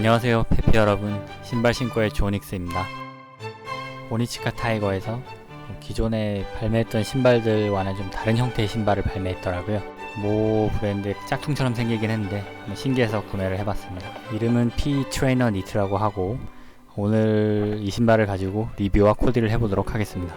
안녕하세요 페피 여러분. 신발 신고의 조닉스입니다. 오니치카 타이거에서 기존에 발매했던 신발들과는 좀 다른 형태의 신발을 발매했더라고요. 모 브랜드의 짝퉁처럼 생기긴 했는데 신기해서 구매를 해봤습니다. 이름은 P 트레이너 니트라고 하고 오늘 이 신발을 가지고 리뷰와 코디를 해보도록 하겠습니다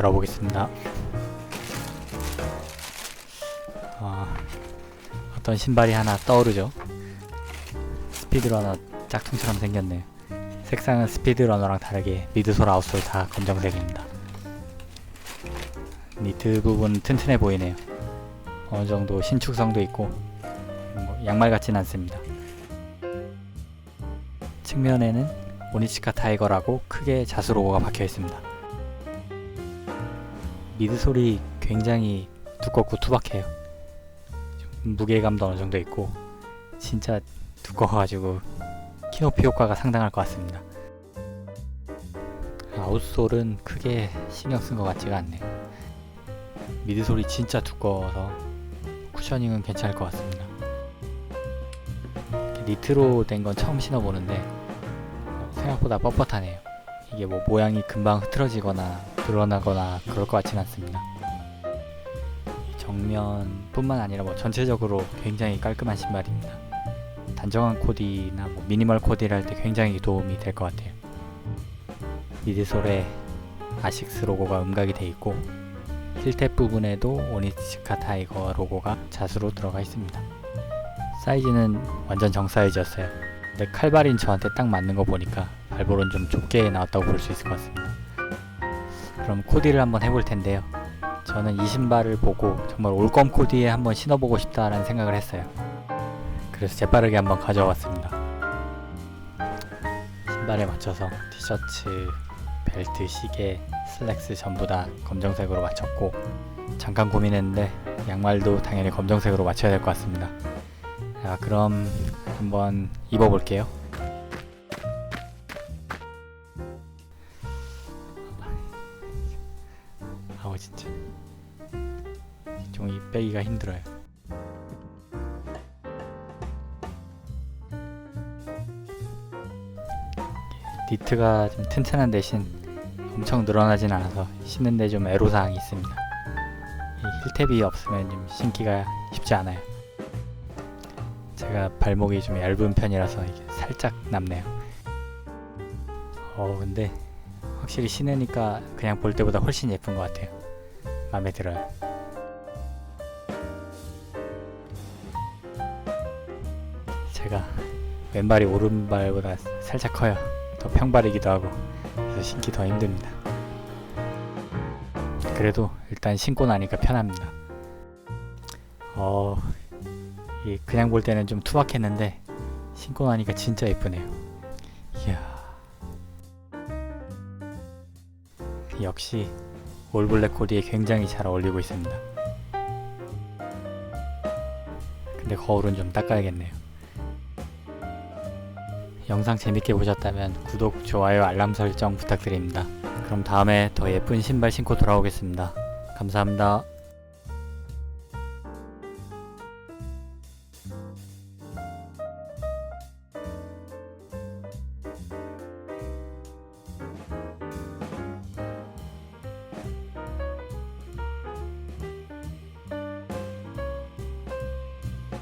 열어보겠습니다. 아, 어떤 신발이 하나 떠오르죠? 스피드러너 짝퉁처럼 생겼네요 색상은 스피드러너랑 다르게 미드솔 아웃솔 다 검정색입니다. 니트 부분 튼튼해 보이네요. 어느 정도 신축성도 있고 뭐 양말 같진 않습니다. 측면에는 오니치카 타이거라고 크게 자수 로고가 박혀 있습니다 미드솔이 굉장히 두껍고 투박해요 좀 무게감도 어느 정도 있고 진짜 두꺼워가지고 키높이 효과가 상당할 것 같습니다. 아웃솔은 크게 신경 쓴 것 같지가 않네요. 미드솔이 진짜 두꺼워서 쿠셔닝은 괜찮을 것 같습니다. 니트로 된 건 처음 신어보는데 어, 생각보다 뻣뻣하네요. 이게 뭐 모양이 금방 흐트러지거나 드러나거나 그럴 것 같진 않습니다. 이 정면뿐만 아니라 뭐 전체적으로 굉장히 깔끔한 신발입니다. 단정한 코디나 뭐 미니멀 코디를 할 때 굉장히 도움이 될 것 같아요. 미드솔에 아식스 로고가 음각이 돼 있고 힐탭 부분에도 오니치카 타이거 로고가 자수로 들어가 있습니다. 사이즈는 완전 정 사이즈였어요. 근데 칼발인 저한테 딱 맞는 거 보니까 발볼은 좀 좁게 나왔다고 볼 수 있을 것 같습니다. 그럼 코디를 한번 해볼 텐데요. 저는 이 신발을 보고 정말 올검 코디에 한번 신어보고 싶다라는 생각을 했어요. 그래서 재빠르게 한번 가져왔습니다. 신발에 맞춰서 티셔츠, 벨트, 시계, 슬랙스 전부 다 검정색으로 맞췄고 잠깐 고민했는데 양말도 당연히 검정색으로 맞춰야 될 것 같습니다. 자, 그럼 한번 입어볼게요. 아우 진짜 종이 빼기가 힘들어요. 니트가 좀 튼튼한 대신 엄청 늘어나진 않아서 신는데 좀 애로사항이 있습니다. 이 힐탭이 없으면 좀 신기가 쉽지 않아요. 제가 발목이 좀 얇은 편이라서 이게 살짝 남네요. 어 근데 확실히 신으니까 그냥 볼 때보다 훨씬 예쁜 것 같아요. 마음에 들어요. 제가 왼발이 오른발보다 살짝 커요. 더 평발이기도 하고 그래서 신기 더 힘듭니다. 그래도 일단 신고 나니까 편합니다. 어, 이게 그냥 볼 때는 좀 투박했는데 신고 나니까 진짜 예쁘네요. 이야. 역시 올블랙 코디에 굉장히 잘 어울리고 있습니다. 근데 거울은 좀 닦아야겠네요. 영상 재밌게 보셨다면 구독, 좋아요, 알람 설정 부탁드립니다. 그럼 다음에 더 예쁜 신발 신고 돌아오겠습니다. 감사합니다.